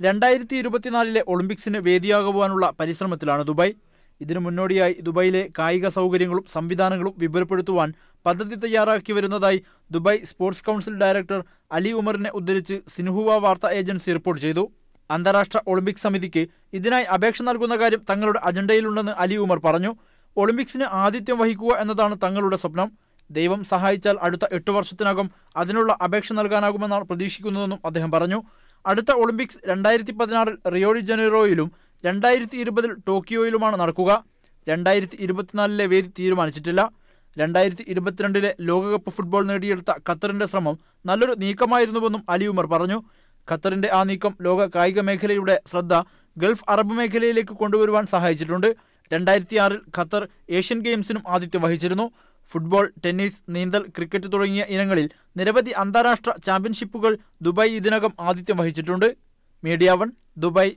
രണ്ടായിരത്തി ഇരുപത്തിനാലിലെ ഒളിമ്പിക്സിന് വേദിയാകുവാനുള്ള പരിശ്രമത്തിലാണ് ദുബായ്. ഇതിനു മുന്നോടിയായി ദുബായിലെ കായിക സൗകര്യങ്ങളും സംവിധാനങ്ങളും വിപുലപ്പെടുത്തുവാൻ പദ്ധതി തയ്യാറാക്കി വരുന്നതായി Dubai sports council director Ali ഉമറിനെ ഉദ്ധരിച്ച് സിൻഹുവ വാർത്താ ഏജൻസി റിപ്പോർട്ട് ചെയ്തു. അന്താരാഷ്ട്ര ഒളിമ്പിക് സമിതിക്ക് ഇതിനായി അപേക്ഷ നൽകുന്ന കാര്യം തങ്ങളുടെ അജണ്ടയിലുണ്ടെന്ന് അലി ഉമർ പറഞ്ഞു. ഒളിമ്പിക്സിന് ആതിഥ്യം വഹിക്കുക എന്നതാണ് തങ്ങളുടെ സ്വപ്നം. ദൈവം സഹായിച്ചാൽ അടുത്ത എട്ട് വർഷത്തിനകം അതിനുള്ള അപേക്ഷ നൽകാനാകുമെന്നാണ് പ്രതീക്ഷിക്കുന്നതെന്നും അദ്ദേഹം പറഞ്ഞു. അടുത്ത ഒളിമ്പിക്സ് രണ്ടായിരത്തി പതിനാറിൽ റിയോഡി ജനീറോയിലും രണ്ടായിരത്തി ഇരുപതിൽ ടോക്കിയോയിലുമാണ് നടക്കുക. രണ്ടായിരത്തി ഇരുപത്തിനാലിലെ വേദി തീരുമാനിച്ചിട്ടില്ല. രണ്ടായിരത്തി ഇരുപത്തിരണ്ടിലെ ലോകകപ്പ് ഫുട്ബോൾ നേടിയെടുത്ത ഖത്തറിന്റെ ശ്രമം നല്ലൊരു നീക്കമായിരുന്നുവെന്നും അലി ഉമർ പറഞ്ഞു. ഖത്തറിന്റെ ആ നീക്കം ലോക കായിക മേഖലയുടെ ശ്രദ്ധ ഗൾഫ് അറബ് മേഖലയിലേക്ക് കൊണ്ടുവരുവാൻ സഹായിച്ചിട്ടുണ്ട്. രണ്ടായിരത്തിയാറിൽ ഖത്തർ ഏഷ്യൻ ഗെയിംസിനും ആതിഥ്യം വഹിച്ചിരുന്നു. ഫുട്ബോൾ ടെന്നീസ് നീന്തൽ ക്രിക്കറ്റ് തുടങ്ങിയ ഇനങ്ങളിൽ നിരവധി അന്താരാഷ്ട്ര ചാമ്പ്യൻഷിപ്പുകൾ ദുബായ് ഇതിനകം ആതിഥ്യം വഹിച്ചിട്ടുണ്ട്. Media one Dubai